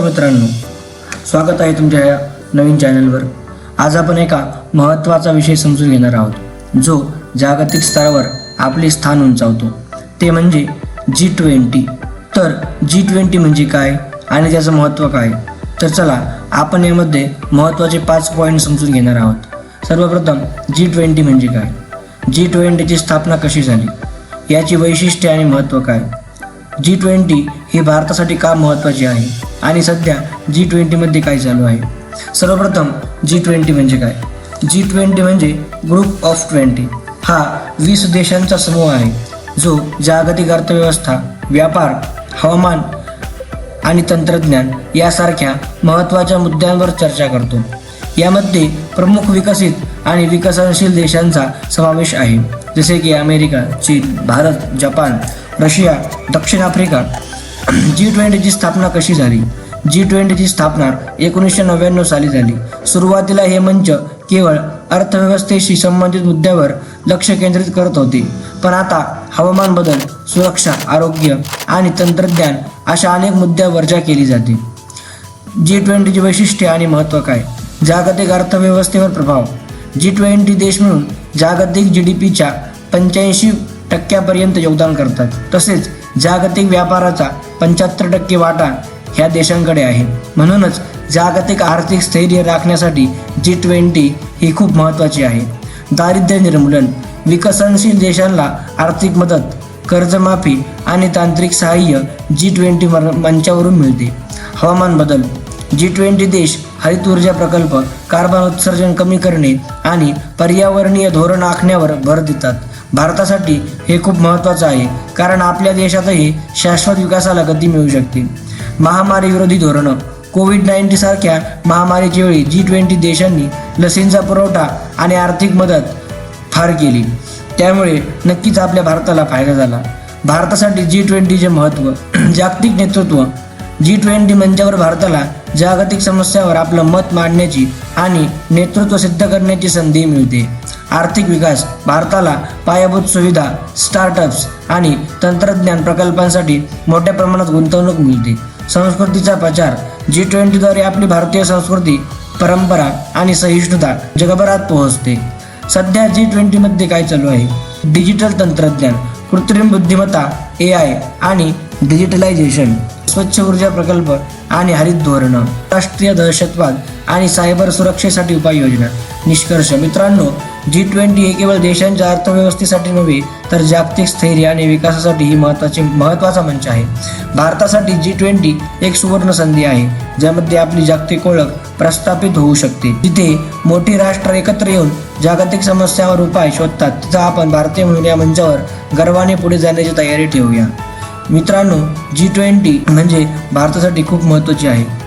मित्रांनो. स्वागत आहे तुमच्या या नवीन चॅनलवर. आज आपण एका महत्त्वाचा विषय समजून घेणार आहोत जो जागतिक स्तरावर आपले स्थान उंचावतो. ते म्हणजे जी ट्वेंटी तर जी ट्वेंटी म्हणजे काय आणि त्याचं महत्त्व काय? तर चला आपण यामध्ये महत्त्वाचे पाच पॉईंट समजून घेणार आहोत. सर्वप्रथम जी ट्वेंटी म्हणजे काय? जी ट्वेंटीची स्थापना कशी झाली? याची वैशिष्ट्ये आणि महत्त्व काय? जी ट्वेंटी ही भारतासाठी का महत्त्वाची आहे? आणि सध्या जी ट्वेंटीमध्ये काय चालू आहे? सर्वप्रथम जी ट्वेंटी म्हणजे काय? जी ट्वेंटी म्हणजे ग्रुप ऑफ ट्वेंटी हा वीस देशांचा समूह आहे जो जागतिक अर्थव्यवस्था व्यापार हवामान आणि तंत्रज्ञान यासारख्या महत्त्वाच्या मुद्द्यांवर चर्चा करतो. यामध्ये प्रमुख विकसित आणि विकसनशील देशांचा समावेश आहे जसे की अमेरिका चीन भारत जपान रशिया दक्षिण आफ्रिका जी ट्वेंटीची स्थापना कशी झाली? जी ट्वेंटीची स्थापना एकोणीसशे नव्याण्णव साली झाली. सुरुवातीला हे मंच केवळ अर्थव्यवस्थेशी संबंधित मुद्द्यावर लक्ष केंद्रित करत होते. पण आता हवामान बदल सुरक्षा आरोग्य आणि तंत्रज्ञान अशा अनेक मुद्द्यावर चर्चा केली जाते. जी ट्वेंटीची वैशिष्ट्ये आणि महत्त्व काय? जागतिक अर्थव्यवस्थेवर प्रभाव. जी ट्वेंटी देश मिळून जागतिक जी डी पीच्या पंच्याऐंशी टक्क्यापर्यंत योगदान करतात. तसेच जागतिक व्यापाराचा पंच्याहत्तर टक्के वाटा ह्या देशांकडे आहे. म्हणूनच जागतिक आर्थिक स्थैर्य राखण्यासाठी जी ट्वेंटी ही खूप महत्त्वाची आहे. दारिद्र्य निर्मूलन विकसनशील देशांना आर्थिक मदत कर्जमाफी आणि तांत्रिक सहाय्य जी ट्वेंटी मंचावरून मिळते. हवामान बदल जी ट्वेंटी देश हरित ऊर्जा प्रकल्प कार्बन उत्सर्जन कमी करणे आणि पर्यावरणीय धोरण आखण्यावर भर देतात. भारतासाठी हे खूप महत्त्वाचं आहे कारण आपल्या देशातही शाश्वत विकासाला गती मिळू शकते. महामारी विरोधी धोरणं. कोविड नाईन्टी सारख्या महामारीच्या वेळी जी ट्वेंटी देशांनी लसींचा पुरवठा आणि आर्थिक मदत फार केली. त्यामुळे नक्कीच आपल्या भारताला फायदा झाला. भारतासाठी जी ट्वेंटीचे महत्त्व जागतिक नेतृत्व. जी ट्वेंटी मंचावर भारताला जागतिक समस्यावर आपलं मत मांडण्याची आणि नेतृत्व सिद्ध करण्याची संधी मिळते. आर्थिक विकास भारताला पायाभूत सुविधा स्टार्टअप्स आणि तंत्रज्ञान प्रकल्पांसाठी मोठ्या प्रमाणात गुंतवणूक मिळते. संस्कृतीचा प्रचार जी ट्वेंटीद्वारे आपली भारतीय संस्कृती परंपरा आणि सहिष्णुता जगभरात पोहोचते. सध्या जी ट्वेंटीमध्ये काय चालू आहे? डिजिटल तंत्रज्ञान कृत्रिम बुद्धिमत्ता ए आय आणि डिजिटलायझेशन स्वच्छ ऊर्जा प्रकल्प आणि हरित धोरणं राष्ट्रीय दहशतवाद आणि सायबर सुरक्षेसाठी उपाययोजना. निष्कर्ष मित्रांनो जी ट्वेंटी हे केवळ देशांच्या अर्थव्यवस्थेसाठी नव्हे तर जागतिक स्थैर्य आणि विकासासाठी ही महत्वाची महत्त्वाचा मंच आहे. भारतासाठी जी ट्वेंटी एक सुवर्ण संधी आहे ज्यामध्ये आपली जागतिक ओळख प्रस्थापित होऊ शकते. जिथे मोठी राष्ट्र एकत्र येऊन जागतिक समस्यावर उपाय शोधतात तिथं आपण भारतीय म्हणून या मंचावर गर्वाने पुढे जाण्याची तयारी ठेवूया. मित्रांनो जी ट्वेंटी म्हणजे भारतासाठी खूप महत्त्वाची आहे.